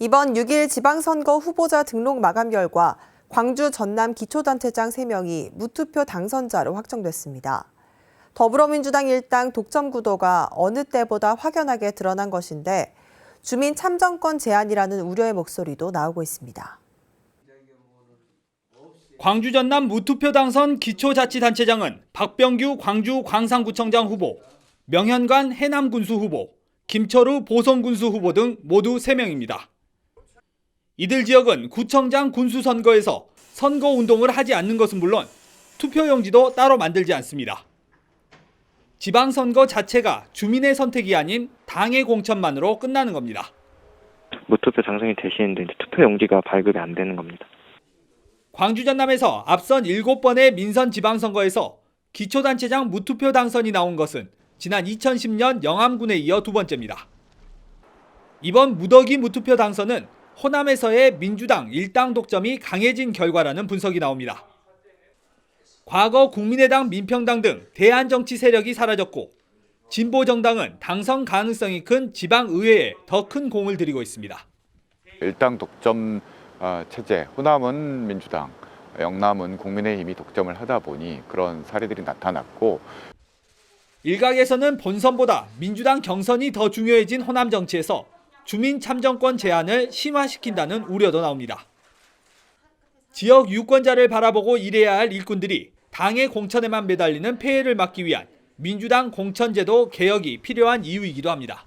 이번 6일 지방선거 후보자 등록 마감 결과 광주 전남 기초단체장 3명이 무투표 당선자로 확정됐습니다. 더불어민주당 일당 독점 구도가 어느 때보다 확연하게 드러난 것인데 주민 참정권 제한이라는 우려의 목소리도 나오고 있습니다. 광주 전남 무투표 당선 기초자치단체장은 박병규 광주 광산구청장 후보, 명현관 해남군수 후보, 김철우 보성군수 후보 등 모두 3명입니다. 이들 지역은 구청장 군수 선거에서 선거 운동을 하지 않는 것은 물론 투표용지도 따로 만들지 않습니다. 지방선거 자체가 주민의 선택이 아닌 당의 공천만으로 끝나는 겁니다. 무투표 당선이 되시는데 이제 투표 용지가 발급이 안 되는 겁니다. 광주 전남에서 앞선 7번의 민선 지방선거에서 기초단체장 무투표 당선이 나온 것은 지난 2010년 영암군에 이어 두 번째입니다. 이번 무더기 무투표 당선은 호남에서의 민주당 일당 독점이 강해진 결과라는 분석이 나옵니다. 과거 국민의당 민평당 등 대한정치 세력이 사라졌고 진보 정당은 당선 가능성이 큰 지방 의회에 더 큰 공을 들이고 있습니다. 일당 독점 어, 체제, 호남은 민주당, 영남은 국민의힘이 독점을 하다 보니 그런 사례들이 나타났고 일각에서는 본선보다 민주당 경선이 더 중요해진 호남 정치에서 주민 참정권 제한을 심화시킨다는 우려도 나옵니다. 지역 유권자를 바라보고 일해야 할 일꾼들이 당의 공천에만 매달리는 폐해를 막기 위한 민주당 공천제도 개혁이 필요한 이유이기도 합니다.